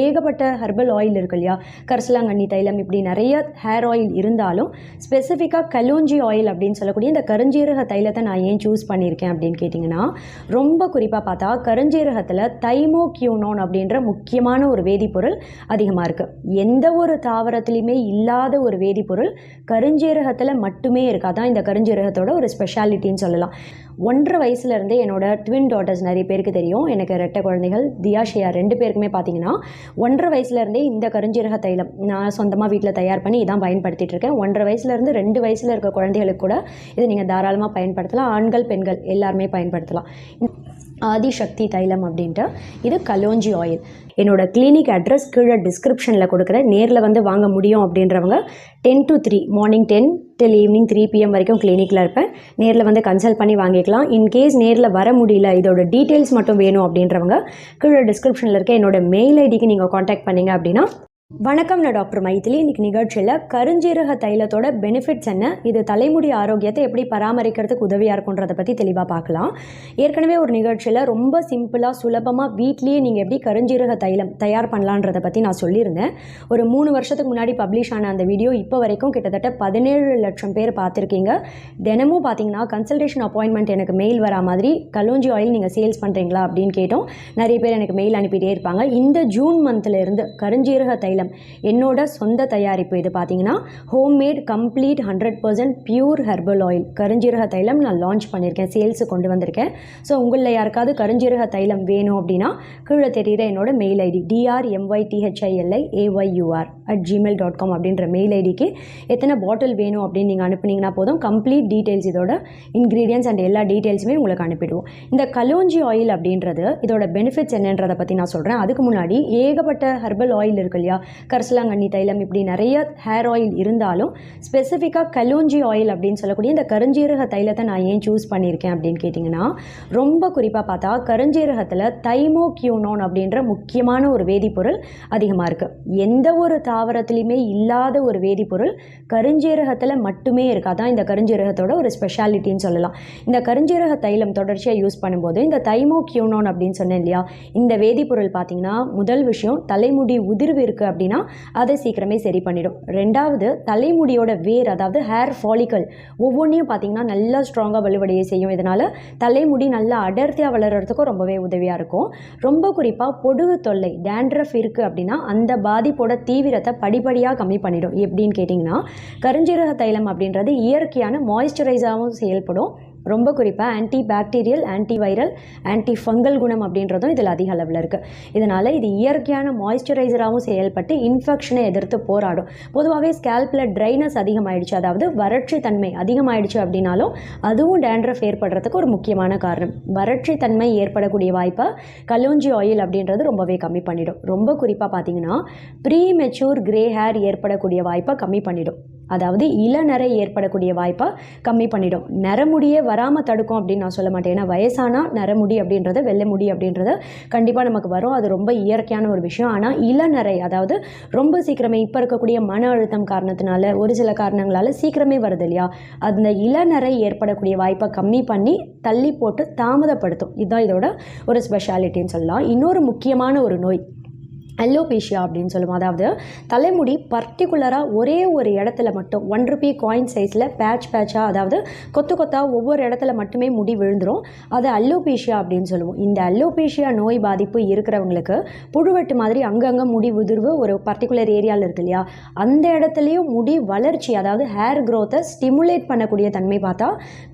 ஏகப்பட்ட herbal oil இருக்கு இல்லையா? கரிசலாங்கண்ணி தைலம் இப்படி நிறைய ஹேர் ஆயில் இருந்தாலும் ஸ்பெசிஃபிக்காக கலோஞ்சி ஆயில் அப்படின்னு சொல்லக்கூடிய இந்த கருஞ்சீரக தைலத்தை நான் ஏன் சூஸ் பண்ணியிருக்கேன் அப்படின்னு கேட்டிங்கன்னா ரொம்ப குறிப்பாக பார்த்தா கருஞ்சீரகத்தில் தைமோக்யூனோன் அப்படின்ற முக்கியமான ஒரு வேதிப்பொருள் அதிகமாக இருக்குது எந்த ஒரு தாவரத்துலையுமே இல்லாத ஒரு வேதிப்பொருள் கருஞ்சீரகத்தில் மட்டுமே இருக்குது அதான் இந்த கருஞ்சீரகத்தோட ஒரு ஸ்பெஷாலிட்டின்னு சொல்லலாம். ஒன்றரை வயசுலேருந்தே என்னோட ட்வின் டாட்டர்ஸ் நிறைய பேருக்கு தெரியும். எனக்கு ரெட்டை குழந்தைகள் தியாஷியா ரெண்டு பேருக்குமே பார்த்தீங்கன்னா ஒன்றரை வயசுலேருந்தே இந்த கருஞ்சீரக தைலம் நான் சொந்தமாக வீட்டில் தயார் பண்ணி இதான் பயன்படுத்திட்டு இருக்கேன். ஒன்றரை வயசுலேருந்து ரெண்டு வயசில் இருக்க குழந்தைகளுக்கு கூட இதை நீங்கள் தாராளமாக பயன்படுத்தலாம். ஆண்கள் பெண்கள் எல்லாருமே பயன்படுத்தலாம். ஆதிசக்தி தைலம் அப்படின்ட்டு. இது கலோஞ்சி ஆயில் என்னோட கிளினிக் அட்ரஸ் கீழே டிஸ்கிரிப்ஷனில் கொடுக்குறேன். நேரில் வந்து வாங்க முடியும் அப்படின்றவங்க ten to three morning ten till evening three PM வரைக்கும் கிளினிக்கில் இருப்பேன். நேரில் வந்து கன்சல்ட் பண்ணி வாங்கிக்கலாம். இன்கேஸ் நேரில் வர முடியல இதோட டீட்டெயில்ஸ் மட்டும் வேணும் அப்படின்றவங்க கீழே டிஸ்கிரிப்ஷனில் இருக்க என்னோட மெயில் ஐடிக்கு நீங்கள் காண்டாக்ட் பண்ணீங்க அப்படின்னா வணக்கம் நான் டாக்டர் மைத்திலி இன்னைக்கு நிகழ்ச்சியில் கருஞ்சீரக தைலத்தோட பெனிஃபிட்ஸ் என்ன இது தலைமுடி ஆரோக்கியத்தை எப்படி பராமரிக்கிறதுக்கு உதவியாக இருக்குன்றதை பற்றி தெளிவாக பார்க்கலாம். ஏற்கனவே ஒரு நிகழ்ச்சியில் ரொம்ப சிம்பிளாக சுலபமாக வீட்லேயே நீங்கள் எப்படி கருஞ்சீரக தைலம் தயார் பண்ணலான்றதை பற்றி நான் சொல்லியிருந்தேன். ஒரு மூணு வருஷத்துக்கு முன்னாடி பப்ளிஷ் ஆன அந்த வீடியோ இப்போ வரைக்கும் கிட்டத்தட்ட பதினேழு லட்சம் பேர் பார்த்துருக்கீங்க. தினமும் பார்த்தீங்கன்னா கன்சல்டேஷன் அப்பாயின்மெண்ட் எனக்கு மெயில் வரா மாதிரி கலோஞ்சி ஆயில் நீங்கள் சேல்ஸ் பண்ணுறீங்களா அப்படின்னு கேட்டோம். நிறைய பேர் எனக்கு மெயில் அனுப்பிட்டே இருப்பாங்க. இந்த ஜூன் மந்த்லேருந்து கருஞ்சீரக தைலம் என்னோட சொந்த தயாரிப்பு இது பார்த்தீங்கன்னா homemade complete hundred percent pure herbal oil கருஞ்சீரக தைலம் நான் லான்ச் பண்ணியிருக்கேன் சேல்ஸு கொண்டு வந்திருக்கேன். ஸோ உங்களில் யாருக்காவது கருஞ்சீரக தைலம் வேணும் அப்படின்னா கீழே தெரிகிற என்னோட mail ID DRMYTHILI AYUR at Gmail dot com அப்படின்ற மெயில் ஐடிக்கு எத்தனை பாட்டில் வேணும் அப்படின்னு நீங்கள் அனுப்புனீங்கன்னா போதும். கம்ப்ளீட் டீட்டெயில்ஸ் இதோட இன்க்ரீடியன்ஸ் அண்ட் எல்லா டீட்டெயில்ஸுமே உங்களுக்கு அனுப்பிடுவோம். இந்த கலோஞ்சி ஆயில் அப்படின்றது இதோட பெனிஃபிட்ஸ் என்னன்றதை பற்றி நான் சொல்கிறேன் அதுக்கு முன்னாடி ஏகப்பட்ட ஹெர்பல் ஆயில் இருக்கு இல்லையா? கரிசலாங்கண்ணி தைலம் இப்படி நிறைய ஹேர் ஆயில் இருந்தாலும் ஸ்பெசிஃபிக்காக கலோஞ்சி ஆயில் அப்படின்னு சொல்லக்கூடிய இந்த கருஞ்சீரக தைலத்தை நான் ஏன் சூஸ் பண்ணியிருக்கேன் அப்படின்னு கேட்டிங்கன்னா ரொம்ப குறிப்பாக பார்த்தா கருஞ்சீரகத்தில் தைமோக்யூனோன் அப்படின்ற முக்கியமான ஒரு வேதிப்பொருள் அதிகமாக இருக்குது எந்த ஒரு தாவரத்துலையுமே இல்லாத ஒரு வேதிப்பொருள் கருஞ்சீரகத்தில் மட்டுமே இருக்குது அதான் இந்த கருஞ்சீரகத்தோட ஒரு ஸ்பெஷாலிட்டின்னு சொல்லலாம். இந்த கருஞ்சீரக தைலம் தொடர்ச்சியாக யூஸ் பண்ணும்போது இந்த தைமோக்யூனோன் அப்படின்னு சொன்னேன் இல்லையா இந்த வேதிப்பொருள் பார்த்தீங்கன்னா முதல் விஷயம் தலைமுடி உதிர்வு இருக்குது அப்படின்னா அதை சீக்கிரமே சரி பண்ணிடும். ரெண்டாவது தலைமுடியோட வேர் அதாவது ஹேர் ஃபாலிக்கல் ஒவ்வொன்றையும் பார்த்தீங்கன்னா நல்லா ஸ்ட்ராங்காக வலுவடைய செய்யும். இதனால் தலைமுடி நல்லா அடர்த்தியாக வளர்கிறதுக்கும் ரொம்பவே உதவியாக இருக்கும். ரொம்ப குறிப்பாக பொடுகு தொல்லை டேண்ட்ரஃப் இருக்குது அப்படின்னா அந்த பாதிப்போட தீவிரத்தை படிப்படியாக கம்மி பண்ணிடும். எப்படின்னு கேட்டிங்கன்னா கருஞ்சீரக தைலம் அப்படின்றது இயற்கையான மாய்ஸ்சரைஸாகவும் செயல்படும். ரொம்ப குறிப்பாக anti bacterial anti viral anti fungal குணம் அப்படின்றதும் இதில் அதிக அளவில் இருக்குது இதனால் இது இயற்கையான மாய்ஸ்சரைசராகவும் செயல்பட்டு இன்ஃபெக்ஷனை எதிர்த்து போராடும். பொதுவாகவே ஸ்கேல்பில் ட்ரைனஸ் அதிகமாகிடுச்சு அதாவது வறட்சி தன்மை அதிகமாகிடுச்சு அப்படின்னாலும் அதுவும் டேண்ட்ரஃப் ஏற்படுறதுக்கு ஒரு முக்கியமான காரணம். வறட்சி தன்மை ஏற்படக்கூடிய வாய்ப்பை கலோஞ்சி ஆயில் அப்படின்றது ரொம்பவே கம்மி பண்ணிடும். ரொம்ப குறிப்பாக பார்த்தீங்கன்னா ப்ரீ மெச்சூர் கிரே ஹேர் ஏற்படக்கூடிய வாய்ப்பை கம்மி பண்ணிடும். அதாவது இளநரை ஏற்படக்கூடிய வாய்ப்பை கம்மி பண்ணிடும். நரமுடியே வராமல் தடுக்கும் அப்படின்னு நான் சொல்ல மாட்டேன். ஏன்னா வயசானால் நரமுடி அப்படின்றது வெள்ளை முடி அப்படின்றது கண்டிப்பாக நமக்கு வரும். அது ரொம்ப இயற்கையான ஒரு விஷயம். ஆனால் இளநரை அதாவது ரொம்ப சீக்கிரமே இப்போ இருக்கக்கூடிய மன அழுத்தம் காரணத்தினால ஒரு சில காரணங்களால் சீக்கிரமே வருது இல்லையா? அந்த இளநரை ஏற்படக்கூடிய வாய்ப்பை கம்மி பண்ணி தள்ளி போட்டு தாமதப்படுத்தும். இதுதான் இதோட ஒரு ஸ்பெஷாலிட்டின்னு சொல்லலாம். இன்னொரு முக்கியமான ஒரு நோய் அல்லோபேஷியா அப்படின்னு சொல்லுவோம். அதாவது தலைமுடி பர்டிகுலராக ஒரே ஒரு இடத்துல மட்டும் ஒன் ருபி காயின் சைஸில் பேட்ச் பேட்சாக அதாவது கொத்து கொத்தாக ஒவ்வொரு இடத்துல மட்டுமே முடி விழுந்துரும். அது அல்லோபேஷியா அப்படின்னு சொல்லுவோம். இந்த அல்லோபேஷியா நோய் பாதிப்பு இருக்கிறவங்களுக்கு புழுவெட்டு மாதிரி அங்கங்கே முடி உதிர்வு ஒரு பர்டிகுலர் ஏரியாவில் இருக்கு இல்லையா? அந்த இடத்துலையும் முடி வளர்ச்சி அதாவது ஹேர் க்ரோத்தை ஸ்டிமுலேட் பண்ணக்கூடிய தன்மை பார்த்தா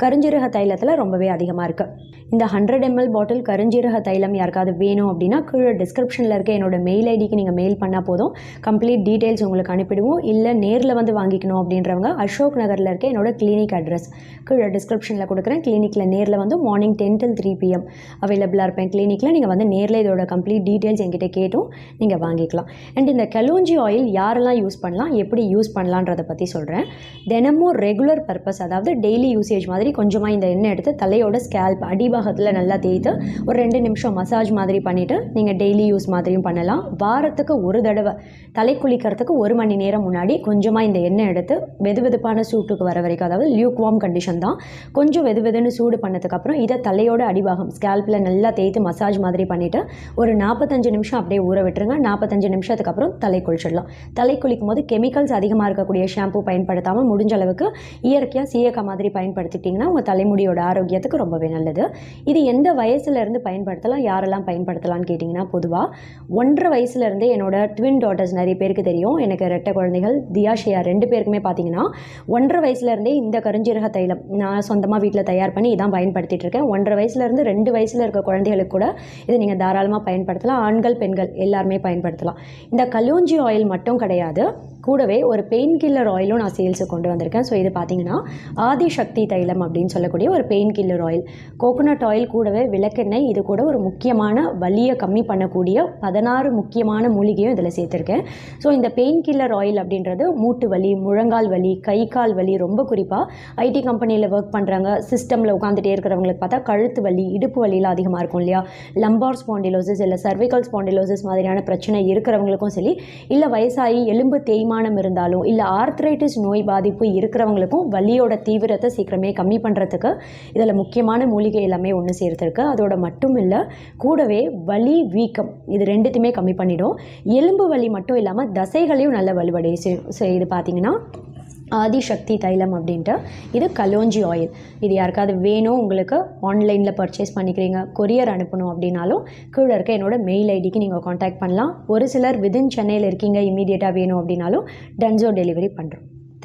கருஞ்சீரக தைலத்தில் ரொம்பவே அதிகமாக இருக்குது இந்த ஹண்ட்ரட் எம்எல் பாட்டில் கருஞ்சீரக தைலம் யாருக்காவது வேணும் அப்படின்னா கீழே டிஸ்கிரிப்ஷனில் இருக்க என்னோட மெயில் ஐடிக்கு நீங்கள் மெயில் பண்ணால் போதும். கம்ப்ளீட் டீட்டெயில்ஸ் உங்களுக்கு அனுப்பிடுவோம். இல்லை நேரில் வந்து வாங்கிக்கணும் அப்படின்றவங்க அசோக் நகரில் இருக்க என்னோட கிளினிக் அட்ரஸ் கீழே டிஸ்கிரிப்ஷனில் கொடுக்குறேன். கிளினிக்கில் நேரில் வந்து morning ten till three PM அவைலபிளாக இருப்பேன் கிளினிக்கில் நீங்கள் வந்து நேரில் இதோட கம்ப்ளீட் டீட்டெயில்ஸ் என்கிட்ட கேட்டும். நீங்கள் வாங்கிக்கலாம். அண்ட் இந்த கலோஞ்சி ஆயில் யாரெல்லாம் யூஸ் பண்ணலாம்? எப்படி யூஸ் பண்ணலான்றதை பற்றி சொல்கிறேன் தினமும் ரெகுலர் பர்பஸ் அதாவது டெய்லி யூசேஜ் மாதிரி கொஞ்சமாக இந்த எண்ணெய் எடுத்து தலையோட ஸ்கேல்ப் அடிபாகத்தில் நல்லா தேய்த்து ஒரு ரெண்டு நிமிஷம் மசாஜ் மாதிரி பண்ணிவிட்டு நீங்கள் டெய்லி யூஸ் மாதிரியும் பண்ணலாம். வாரத்துக்கு ஒரு தடவை. தலை குளிக்கிறதுக்கு ஒரு மணி நேரம் முன்னாடி கொஞ்சமாக இந்த எண்ணெய் எடுத்து வெது வெதுப்பான சூட்டுக்கு வர வரைக்கும் அதாவது லியூக்வாம் கண்டிஷன் தான். கொஞ்சம் வெது வெதுன்னு சூடு பண்ணதுக்கப்புறம் இதை தலையோட அடிபாகம் ஸ்கேல்பில் நல்லா தேய்த்து மசாஜ் மாதிரி பண்ணிவிட்டு ஒரு நாற்பத்தஞ்சு நிமிஷம் அப்படியே ஊற விட்டுருங்க. நாற்பத்தஞ்சு நிமிஷத்துக்கு அப்புறம் தலை குளிச்சிடலாம். தலை குளிக்கும் போது கெமிக்கல்ஸ் அதிகமாக இருக்கக்கூடிய ஷாம்பு பயன்படுத்தாமல் முடிஞ்ச அளவுக்கு இயற்கையாக சீயக்கா மாதிரி பயன்படுத்திட்டிங்கன்னா உங்கள் தலைமுடியோட ஆரோக்கியத்துக்கு ரொம்பவே நல்லது. இது எந்த வயசுலேருந்து பயன்படுத்தலாம் யாரெல்லாம் பயன்படுத்தலாம்னு கேட்டிங்கன்னா பொதுவாக ஒன்றரை வயசு வயசுலேருந்தே என்னோட ட்வின் டாட்டர்ஸ் நிறைய பேருக்கு தெரியும். எனக்கு ரெட்டை குழந்தைகள் தியா ஷியா ரெண்டு பேருக்குமே பார்த்தீங்கன்னா ஒன்றரை வயசுலேருந்தே இந்த கருஞ்சீரக தைலம் நான் சொந்தமாக வீட்டில் தயார் பண்ணி இதான் பயன்படுத்திகிட்டு இருக்கேன். ஒன்றரை வயசுலேருந்து ரெண்டு வயசில் இருக்க குழந்தைகளுக்கு கூட இதை நீங்கள் தாராளமாக பயன்படுத்தலாம். ஆண்கள் பெண்கள் எல்லாருமே பயன்படுத்தலாம். இந்த கலோஞ்சி ஆயில் மட்டும் கிடையாது. கூடவே ஒரு பெயின் கில்லர் ஆயிலும் நான் சேல்ஸுக்கு கொண்டு வந்திருக்கேன். ஸோ இது பார்த்தீங்கன்னா ஆதிசக்தி தைலம் அப்படின்னு சொல்லக்கூடிய ஒரு pain killer oil coconut oil கூடவே விளக்கெண்ணெய் இது கூட ஒரு முக்கியமான வலியை கம்மி பண்ணக்கூடிய பதினாறு முக்கியமான மூலிகையும் இதில் சேர்த்துருக்கேன். ஸோ இந்த பெயின் கில்லர் ஆயில் அப்படின்றது மூட்டு வலி முழங்கால் வலி கை கால் வலி ரொம்ப குறிப்பாக ஐடி கம்பெனியில் ஒர்க் பண்ணுறாங்க சிஸ்டமில் உட்காந்துட்டே இருக்கிறவங்களுக்கு பார்த்தா கழுத்து வலி இடுப்பு வலியில் அதிகமாக இருக்கும் இல்லையா? லம்பார் ஸ்பாண்டிலோசிஸ் இல்லை சர்விக்கல் ஸ்பாண்டிலோசிஸ் மாதிரியான பிரச்சனை இருக்கிறவங்களுக்கும் சரி இல்லை வயசாகி எலும்பு தேய்மானம் இருந்தாலும் இல்லை ஆர்த்ரைட்டிஸ் நோய் பாதிப்பு இருக்கிறவங்களுக்கும் வலியோட தீவிரத்தை சீக்கிரமே கம்மி பண்ணுறதுக்கு இதில் முக்கியமான மூலிகை எல்லாமே ஒன்று சேர்த்துருக்கு. அதோட மட்டும் இல்லை கூடவே வலி வீக்கம் இது ரெண்டுத்தையுமே கம்மி பண்ணிடும். எலும்பு வலி மட்டும் இல்லாமல் தசைகளையும் நல்ல வலுவடை ஸோ இது பார்த்தீங்கன்னா ஆதிசக்தி தைலம் அப்படின்ட்டு. இது கலோஞ்சி ஆயில் இது யாருக்காவது வேணும் உங்களுக்கு ஆன்லைனில் பர்ச்சேஸ் பண்ணிக்கிறீங்க கொரியர் அனுப்பணும் அப்படின்னாலும் கீழே இருக்க என்னோடய மெயில் ஐடிக்கு நீங்கள் காண்டாக்ட் பண்ணலாம். ஒரு சிலர் விதின் சென்னையில் இருக்கீங்க இமீடியட்டாக வேணும் அப்படின்னாலும் டன்ஸோ டெலிவரி பண்ணுறோம்